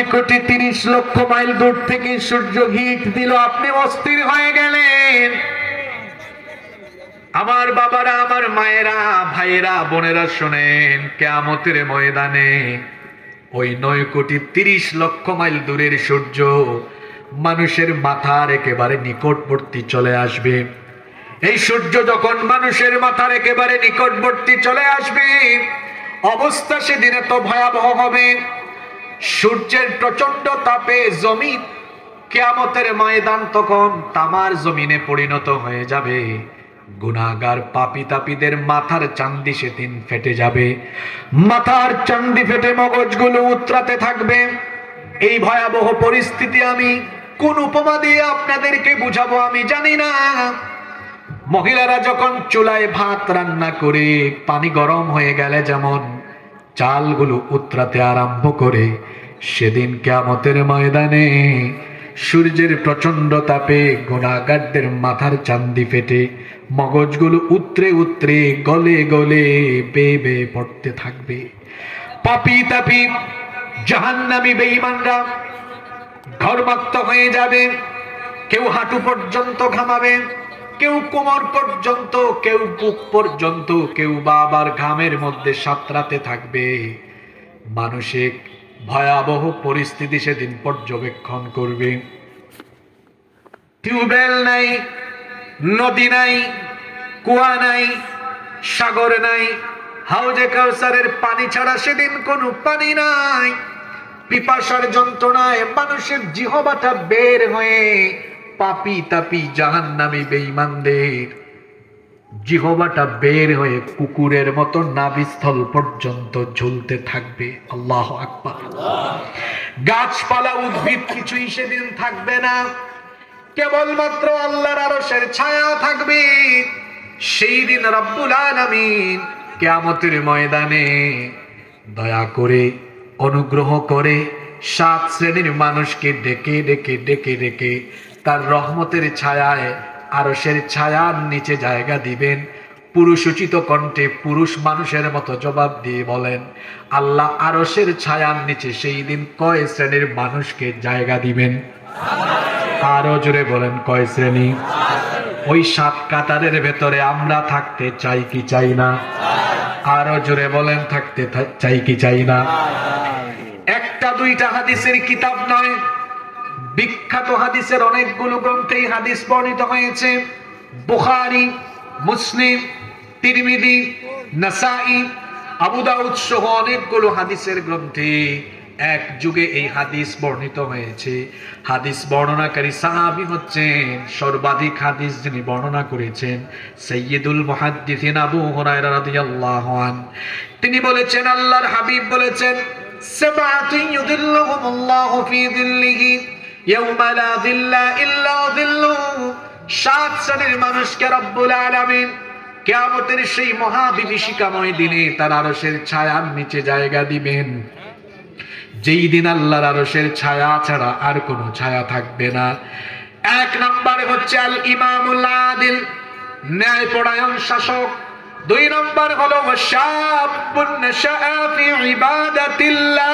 নয় কোটি তিরিশ লক্ষ মাইল দূর থেকে সূর্য হিট দিল। আপনি অস্থির হয়ে গেলেন। আমার বাবারা, আমার মায়েরা, ভাইয়েরা, বোনেরা শোনেন, কেয়ামতের ময়দানে ওই নয় কোটি তিরিশ লক্ষ মাইল দূরের সূর্য মানুষের মাথার একেবারে নিকটবর্তী চলে আসবে। এই সূর্য যখন মানুষের মাথার একেবারে নিকটবর্তী চলে আসবে, অবস্থা সেদিন এত ভয়াবহ হবে। সূর্যের প্রচণ্ড তাপে জমিন কেয়ামতের ময়দান তখন তামার জমিনে পরিণত হয়ে যাবে। গুনাগার পাপি তাপিদের মাথার চান্দি সেদিন ফেটে যাবে। মাথার চান্দি ফেটে মগজগুলো উতরাতে থাকবে। এই ভয়াবহ পরিস্থিতি আমি কোন উপমা দিয়ে আপনাদেরকে বুঝাবো আমি জানি না। মহিলারা যখন চুলায় ভাত রান্না করে পানি গরম হয়ে গেলে যেমন চালগুলো উতরাতে আরম্ভ করে সেদিন কেয়ামতের ময়দানে সূর্যের প্রচণ্ড তাপে গোনাগারদের মাথার চান্দি ফেটে মগজগুলো উতরে উতরে গলে গলে বেয়ে পড়তে থাকবে। পাপি তাপি জাহান্নামি বেঈমানরা ঘরমাক্ত হয়ে যাবে। কেউ হাঁটু পর্যন্ত ঘামাবে। কেউ কোমর পর্যন্ত, কেউ বুক পর্যন্ত, কেউ বাবার ঘামের মধ্যে সাঁতরাতে থাকবে। মানসিক ভয়াবহ পরিস্থিতি সেদিন পর্যবেক্ষণ করবে। টিউবওয়েল নাই, নদী নাই, কুয়া নাই, সাগর নাই, হাউজে কাউসারের পানি ছাড়া সেদিন কোনো পানি নাই। পিপাসার যন্ত্রণায় মানুষের জিহবাটা বের হয়ে পাপি তাপি জাহান্নামী বেঈমানদের। জিহবাটা বের হয়ে কুকুরের মতো নাভিস্থল পর্যন্ত ঝুলতে থাকবে। আল্লাহ আকবার। গাছপালা উদ্ভিদ কিছুই সেদিন থাকবে না। কেবলমাত্র আল্লাহর আরশের ছায়া থাকবে। সেই দিন রব্বুল আলামিন কিয়ামতের ময়দানে দয়া করে, অনুগ্রহ করে সাত শ্রেণির মানুষকে ডেকে ডেকে ডেকে ডেকে তার রহমতের ছায়ায়, আরশের ছায়ার নিচে জায়গা দিবেন। পুরুষোচিত কণ্ঠে পুরুষ মানুষের মতো জবাব দিয়ে বলেন, আল্লাহ আরশের ছায়ার নিচে সেই দিন কয় শ্রেণির মানুষকে জায়গা দিবেন? আরও জোরে বলেন, কয় শ্রেণি? ওই সাত কাতারের ভেতরে আমরা থাকতে চাই কি চাই না? আরও জোরে বলেন, থাকতে চাই কি চাই না? একটা দুইটা হাদিসের কিতাব নয় বিখ্যাত হাদিসের অনেকগুলো গ্রন্থেই হাদিস বর্ণিত হয়েছে। বুখারী, মুসলিম, তিরমিদি, নাসাই, আবু দাউদ সহ অনেকগুলো হাদিসের গ্রন্থে এক যুগে এই হাদিস বর্ণিত হয়েছে। হাদিস বর্ণনাকারী সাহাবী হচ্ছেন সর্বাধিক হাদিস যিনি বর্ণনা করেছেন সৈয়দুল মুহাদ্দিসিন আবু হুরায়রা রাদিয়াল্লাহু আন। তিনি বলেছেন, আল্লাহর হাবিব বলেছেন সাবআতুন ইউদিল্লুহুমুল্লাহু ফি দিল্লিহি। সাত শ্রেণির মানুষকে রব্বুল আলামিন কেয়ামতের সেই মহাবিভীষিকাময় দিনে তার আরশের ছায়ার নিচে জায়গা দিবেন। যেই দিন আল্লাহর আরশের ছায়া ছাড়া আর কোনো ছায়া থাকবে না। এক নম্বরে হচ্ছে আল ইমামুল আদিল ন্যায় পরায়ণ শাসক। দুই নম্বর হলো ফি ইবাদাতিল্লাহ।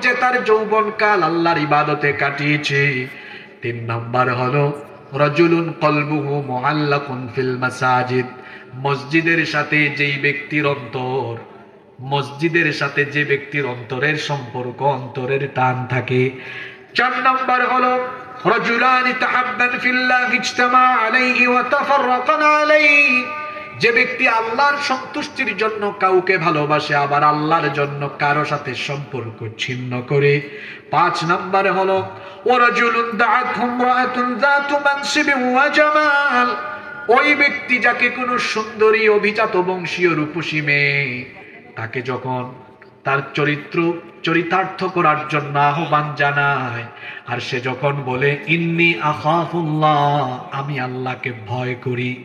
যে তার যৌবনকাল আল্লাহর ইবাদতে কাটিয়েছে। তিন নাম্বার হলো, রজুলুন কলবুহু মুআল্লাকুন ফিল মাসাজিদ। মসজিদের সাথে যেই ব্যক্তির অন্তর, মসজিদের সাথে যে ব্যক্তির অন্তরের সম্পর্ক, অন্তরের টান থাকে। চার নাম্বার হলো, রজুলানি তাহাব্বান ফিল্লাহ ইজতামা আলাইহি ওয়া তাফাররাকান আলাইহি। যে ব্যক্তি আল্লাহর সন্তুষ্টির জন্য কাউকে ভালোবাসে, আবার আল্লাহর জন্য কারও সাথে সম্পর্ক ছিন্ন করে। পাঁচ নম্বরে হলো, ওরাজুলুন দাআতহুম রাআতুন যাতু ওই ব্যক্তি যাকে কোনো সুন্দরী, অভিজাত, বংশীয় রূপসী মেয়ে তাকে যখন তার চরিত্র, চরিতার্থ করার জন্য আহ্বান জানায়, আর সে যখন বলে, ইন্নি আখাফুল্লাহ, আমি আল্লাহকে ভয় করি।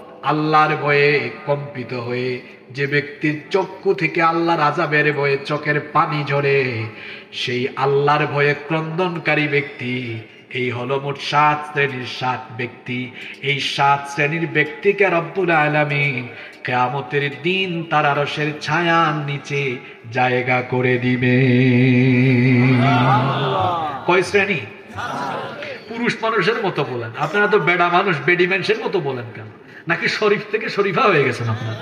আল্লাহর ভয়ে কম্পিত হয়ে যে ব্যক্তির চক্ষু থেকে আল্লাহর আজাবের ভয়ে চোখের পানি ঝরে সেই আল্লাহর ভয়ে ক্রন্দনকারী ব্যক্তি এই হলো মোট সাত শ্রেণির সাত ব্যক্তি। এই সাত শ্রেণির ব্যক্তিকে রব্বুল আলামিন কেয়ামতের দিন তার আরসের ছায়ার নিচে জায়গা করে দিবে। কয় শ্রেণি? পুরুষ মানুষের মতো বলেন। আপনারা তো বেডা মানুষ বেডি মানুষের মতো বলেন কেন? নাকি শরীফ থেকে শরীফা হয়ে গেছেন আপনারা?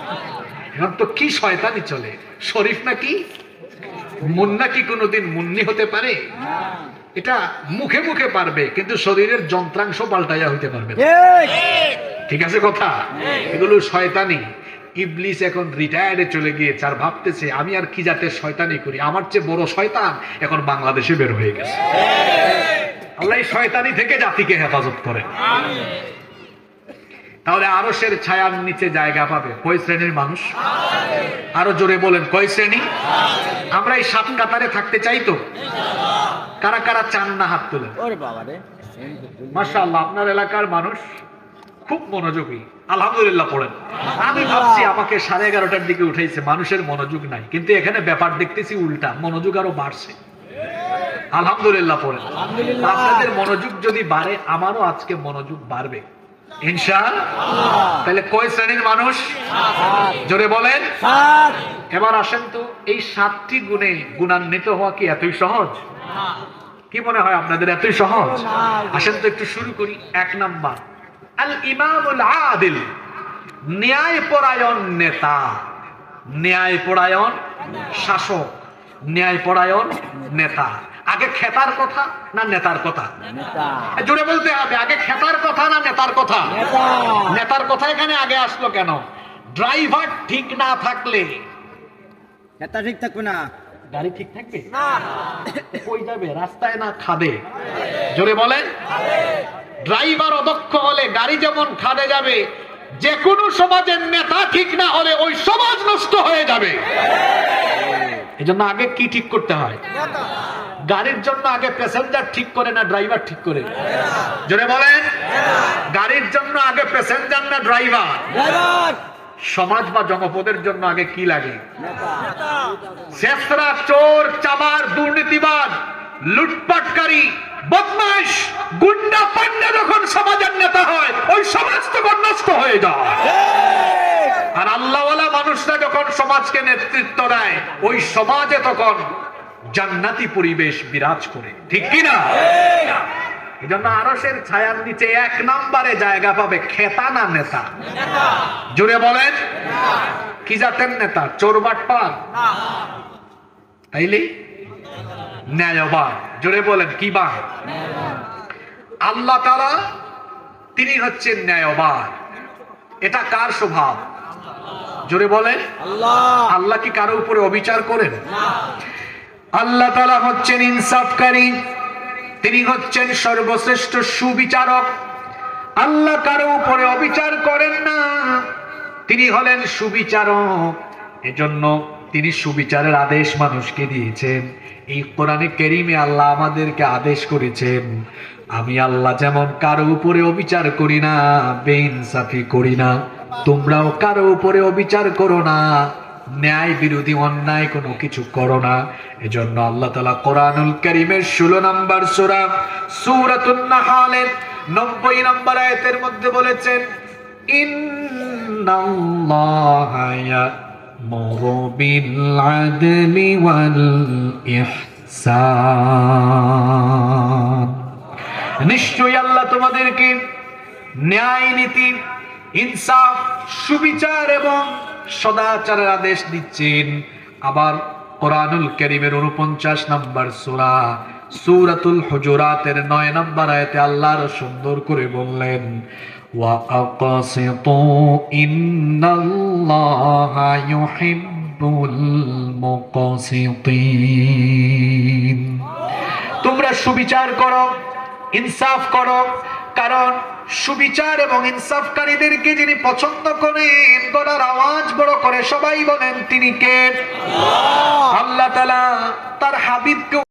এখন তো কি শয়তানি চলে? শরীফ নাকি? মুন্না কি কোনোদিন মুন্নি হতে পারে? এটা মুখে মুখে পারবে কিন্তু শরীরের যন্ত্রাংশ পাল্টাইয়া হইতে পারবে ঠিক। আছে কথা? এগুলো শয়তানি। ইবলিস এখন রিটায়ার্ডে চলে গিয়েছে আর ভাবতেছে আমি আর কি জাতের শয়তানি করি? আমার চেয়ে বড় শয়তান এখন বাংলাদেশে বের হয়ে গেছে। আল্লাহ শয়তানি থেকে জাতিকে হেফাজত করে তাহলে আরসের ছায়ার নিচে জায়গা পাবে। কয় শ্রেণির মানুষ? আরও জোরে বলেন কয় শ্রেণি? আমরা এই সাত কাতারে থাকতে চাই তো। কারা কারা চান না হাত তুলেন? মাশাআল্লাহ আপনার এলাকার মানুষ খুব মনোযোগী। আলহামদুলিল্লাহ পড়েন। আমি ভাবছি আমাকে সাড়ে এগারোটার দিকে উঠাইছে মানুষের মনোযোগ নাই। কিন্তু এখানে ব্যাপার দেখতেছি উল্টা মনোযোগ আরও বাড়ছে। আলহামদুলিল্লাহ পড়েন। আপনাদের মনোযোগ যদি বাড়ে আমারও আজকে মনোযোগ বাড়বে। তাহলে কয় শ্রেণির মানুষ? জোরে বলেন। এবার আসেন তো এই সাতটি গুণে গুণান্বিত হওয়া কি এতই সহজ? কি মনে হয় আপনাদের এতই সহজ? আসেন তো একটু শুরু করি এক নাম্বার। আল ইমামুল আদিল ন্যায় পরায়ণ নেতা। ন্যায় পরায়ণ শাসক ন্যায় পরায়ণ নেতা। আগে খেতার কথা না নেতার কথা? জোরে বলতে হবে আগে খেতার কথা না নেতার কথা? নেতার কথা এখানে আগে আসলো কেন? ড্রাইভার ঠিক না থাকলে। নেতা ঠিক থাকবে না। গাড়ি ঠিক থাকবে? কই যাবে? রাস্তায় না খাদে? জোরে বলেন ড্রাইভার অদক্ষ হলে গাড়ি যেমন খাদে যাবে যে কোনো সমাজের নেতা ঠিক না হলে ওই সমাজ নষ্ট হয়ে যাবে। এই জন্য আগে কি ঠিক করতে হয়? গাড়ির জন্য আগে প্যাসেঞ্জার ঠিক করে না ড্রাইভার ঠিক করে? জোরে বলেন। গাড়ির জন্য আগে প্যাসেঞ্জার না ড্রাইভার সমাজ বা জনপদের জন্য আগে কি লাগে? শেষরা চোর চামার দুর্নীতিবাদ লুটপাটকারী বদমাস গুন্ডা পান্ডা যখন সমাজের নেতা হয় ওই সমাজ তখন নষ্ট হয়ে যায়। আর আল্লাহওয়ালা মানুষরা যখন সমাজকে নেতৃত্ব দেয় ওই সমাজে তখন জান্নাতি পরিবেশ বিরাজ করে। ঠিক কিনা? এই জন্য আরসের ছায়ার নিচে এক নম্বরে জায়গা পাবে খেতা না নেতা। জুড়ে বলেন। কি জাতের নেতা? চোরবাট পান তাইলে? ন্যায়বান। জোরে বলেন কি বান? আল্লাহ তারা তিনি হচ্ছেন ন্যায়বান। এটা কার স্বভাব? জোরে বলেন। আল্লাহ। আল্লাহ কি কারও উপরে অবিচার করেন? আল্লাহ তালা হচ্ছেন ইনসাফকারী, তিনি হচ্ছেন সর্বশ্রেষ্ঠ সুবিচারক। আল্লাহ কারও উপরে অবিচার করেন না, তিনি হলেন সুবিচারক। এজন্য তিনি সুবিচারের আদেশ মানুষকে দিয়েছেন। এই কোরআনে কেরিমে আল্লাহ আমাদেরকে আদেশ করেছেন, আমি আল্লাহ যেমন কারও উপরে অবিচার করি না, বেইনসাফি করি না, তোমরাও কারও উপরে অবিচার করো না। ন্যায় বিরোধী অন্যায় কোনো কিছু করো না। এজন্য আল্লাহ তালা কোরআনুল করিমের ষোলো নম্বর সুরা সুরাতুন নাহালের নব্বই নম্বর আয়াতের মধ্যে বলেছেন নিশ্চয়ই আল্লাহ তোমাদেরকে ন্যায় নীতি, ইনসাফ, সুবিচার এবং সদাচারের আদেশ দিচ্ছেন আবার কোরআনুল করিমের উনপঞ্চাশ নম্বর সুরা সুরাতুল হুজুরাতের নয় নম্বর আয়াতে আল্লাহ আরো সুন্দর করে বললেন وَأَقْسِطُوا إِنَّ اللَّهَ يُحِبُّ الْمُقْسِطِينَ তোমরা সুবিচার করো ইনসাফ করো কারণ সুবিচার এবং ইনসাফকারীদেরকে যিনি পছন্দ করেন গলার আওয়াজ বড় করে সবাই বলেন তিনি কে? আল্লাহ। তালা তার হাবিবকে